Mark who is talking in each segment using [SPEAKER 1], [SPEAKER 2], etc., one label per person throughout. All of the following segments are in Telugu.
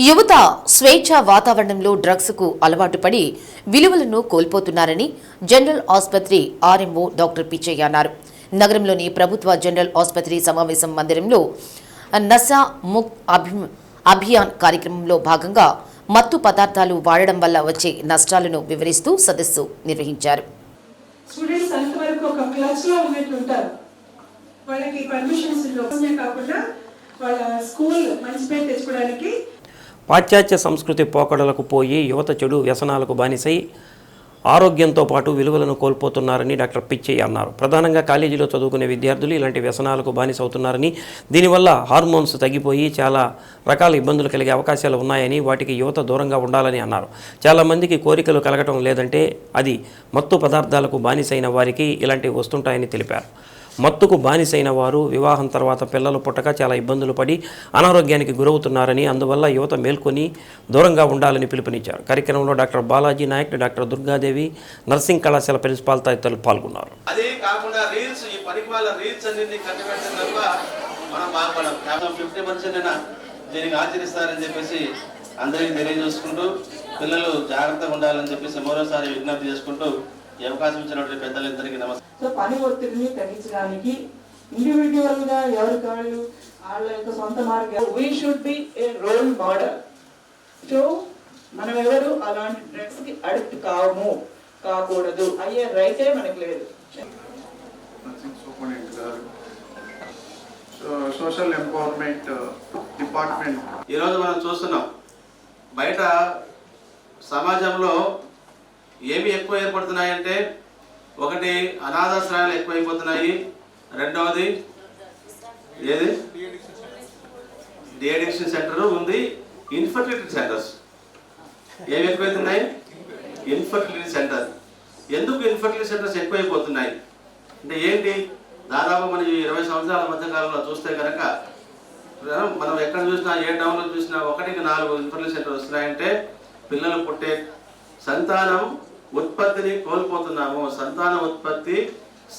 [SPEAKER 1] యువత స్వేచ్ఛ వాతావరణంలో డ్రగ్స్కు అలవాటు పడి విలువలను కోల్పోతున్నారని జనరల్ ఆసుపత్రి ఆర్ఎంఓ డాక్టర్ పిచ్చయ్య అన్నారు. నగరంలోని ప్రభుత్వ జనరల్ ఆసుపత్రి సమావేశం మందిరంలో నసా ముక్ అభి- అభియాన్ కార్యక్రమంలో భాగంగా మత్తు పదార్థాలు వాడడం వల్ల వచ్చే నష్టాలను వివరిస్తూ సదస్సు నిర్వహించారు.
[SPEAKER 2] స్టూడెంట్స్ అంతవరకు ఒక ఉన్నట్టు ఉంటారు. వాళ్ళకి పర్మిషన్స్ కాకుండా వాళ్ళ స్కూల్ మంచి పేరు తెచ్చుకోవడానికి
[SPEAKER 3] పాశ్చాత్య సంస్కృతి పోకడలకు పోయి యువత చెడు వ్యసనాలకు బానిసై ఆరోగ్యంతో పాటు విలువలను కోల్పోతున్నారని డాక్టర్ పిచ్చయ్య అన్నారు. ప్రధానంగా కాలేజీలో చదువుకునే విద్యార్థులు ఇలాంటి వ్యసనాలకు బానిసవుతున్నారని దీనివల్ల హార్మోన్స్ తగ్గిపోయి చాలా రకాల ఇబ్బందులు కలిగే అవకాశాలు ఉన్నాయని వాటికి యువత దూరంగా ఉండాలని అన్నారు. చాలామందికి కోరికలు కలగటం లేదంటే అది మత్తు పదార్థాలకు బానిసైన వారికి ఇలాంటివి వస్తుంటాయని తెలిపారు. మత్తుకు బానిసైన వారు వివాహం తర్వాత పిల్లలు పుట్టక చాలా ఇబ్బందులు పడి అనారోగ్యానికి గురవుతున్నారని అందువల్ల యువత మేల్కొని దూరంగా ఉండాలని పిలుపునిచ్చారు. కార్యక్రమంలో doctor Balaji Naik doctor Durgadevi nursing కళాశాల ప్రిన్సిపాల్ తదితరులు పాల్గొన్నారు.
[SPEAKER 4] అదే కాకుండా రీల్స్ ఈ రీల్స్ మనం ఫిఫ్టీ దీనికి ఆచరిస్తారని చెప్పేసి అందరికీ తెలియజేసుకుంటూ పిల్లలు జాగ్రత్తగా ఉండాలని చెప్పేసి మరోసారి విజ్ఞప్తి చేసుకుంటూ ఈ అవకాశం ఇచ్చినటువంటి పెద్దలందరికీ నమస్కారం.
[SPEAKER 2] సో పని ఒత్తిడిని తగ్గించడానికి ఇండివిజువల్గా ఎవరికి వాళ్ళు వాళ్ళ యొక్క సొంత మార్గం. We should be a role model so మనం ఎవరు? అలాంటి డ్రగ్స్కి అడిక్ట్ కావము కాకూడదు. అయ్యే రైటే మనకు లేదు.
[SPEAKER 5] Social empowerment department.
[SPEAKER 4] ఈరోజు మనం చూస్తున్నాం బయట సమాజంలో ఏమి ఎక్కువ ఏర్పడుతున్నాయంటే ఒకటి అనాథాశ్రయాలు ఎక్కువైపోతున్నాయి రెండవది ఏది? డిఅడిక్షన్ సెంటర్ ఉంది ఇన్ఫర్టిలిటీ సెంటర్స్. ఏవి ఎక్కువైతున్నాయి? Infertility centre. ఎందుకు ఇన్ఫర్టిలిటీ సెంటర్స్ ఎక్కువైపోతున్నాయి? అంటే ఏంటి? దాదాపు మన ఇరవై సంవత్సరాల మధ్య కాలంలో చూస్తే కనుక మనం ఎక్కడ చూసినా ఏ టౌన్లో చూసినా ఒకటికి నాలుగు ఇన్ఫర్టిలిటీ సెంటర్ వస్తున్నాయంటే పిల్లలు పుట్టే సంతానం ఉత్పత్తిని కోల్పోతున్నాము సంతాన ఉత్పత్తి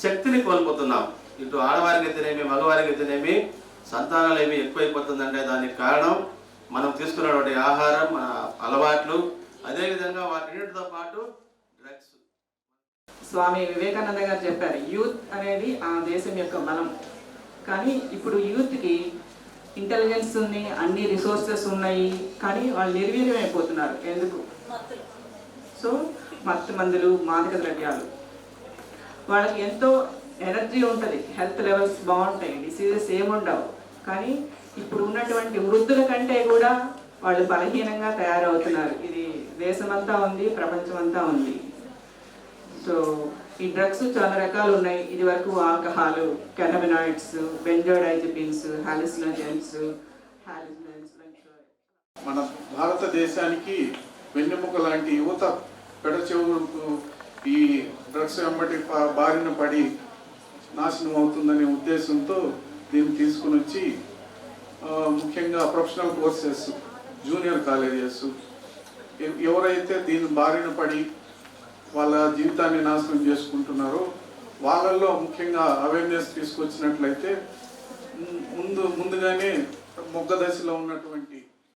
[SPEAKER 4] శక్తిని కోల్పోతున్నాం ఇటు ఆడవారికి అయితేనేమి మగవారికి అయితేనేమి సంతానాలు ఏమి ఎక్కువైపోతుందంటే దానికి కారణం మనం తీసుకున్నటువంటి ఆహారం మన అలవాట్లు అదేవిధంగా వాటితో పాటు డ్రగ్స్
[SPEAKER 2] స్వామి వివేకానంద గారు చెప్పారు యూత్ అనేది ఆ దేశం యొక్క బలం. కానీ ఇప్పుడు యూత్కి ఇంటెలిజెన్స్ ఉంది అన్ని రిసోర్సెస్ ఉన్నాయి కానీ వాళ్ళు నిర్వీర్యం అయిపోతున్నారు ఎందుకు? సో మత్తు మందులు మాదక ద్రవ్యాలు. వాళ్ళకి ఎంతో ఎనర్జీ ఉంటుంది. హెల్త్ లెవెల్స్ బాగుంటాయి. డిసీజెస్ ఏముండవు. కానీ ఇప్పుడు ఉన్నటువంటి వృద్ధుల కంటే కూడా వాళ్ళు బలహీనంగా తయారవుతున్నారు. ఇది దేశమంతా ఉంది ప్రపంచమంతా ఉంది. సో ఈ డ్రగ్స్ చాలా రకాలు ఉన్నాయి. ఇది వరకు ఆల్కహాల్ కెనబినాయిడ్స్ బెంజోడైజపిన్స్ హాలిసినోజెన్స్
[SPEAKER 5] మన భారతదేశానికి వెన్నెముక లాంటి యువత పెడచెవులకు ఈ డ్రగ్స్ వెంబడి బారిన పడి నాశనం అవుతుందనే ఉద్దేశంతో దీన్ని తీసుకుని వచ్చి ముఖ్యంగా ప్రొఫెషనల్ కోర్సెస్ జూనియర్ కాలేజెస్ ఎవరైతే దీని బారిన పడి వాళ్ళ జీవితాన్ని నాశనం చేసుకుంటున్నారో వాళ్ళల్లో ముఖ్యంగా అవేర్నెస్ తీసుకొచ్చినట్లయితే ముందు ముందుగానే మొగ్గ దశలో ఉన్నటువంటి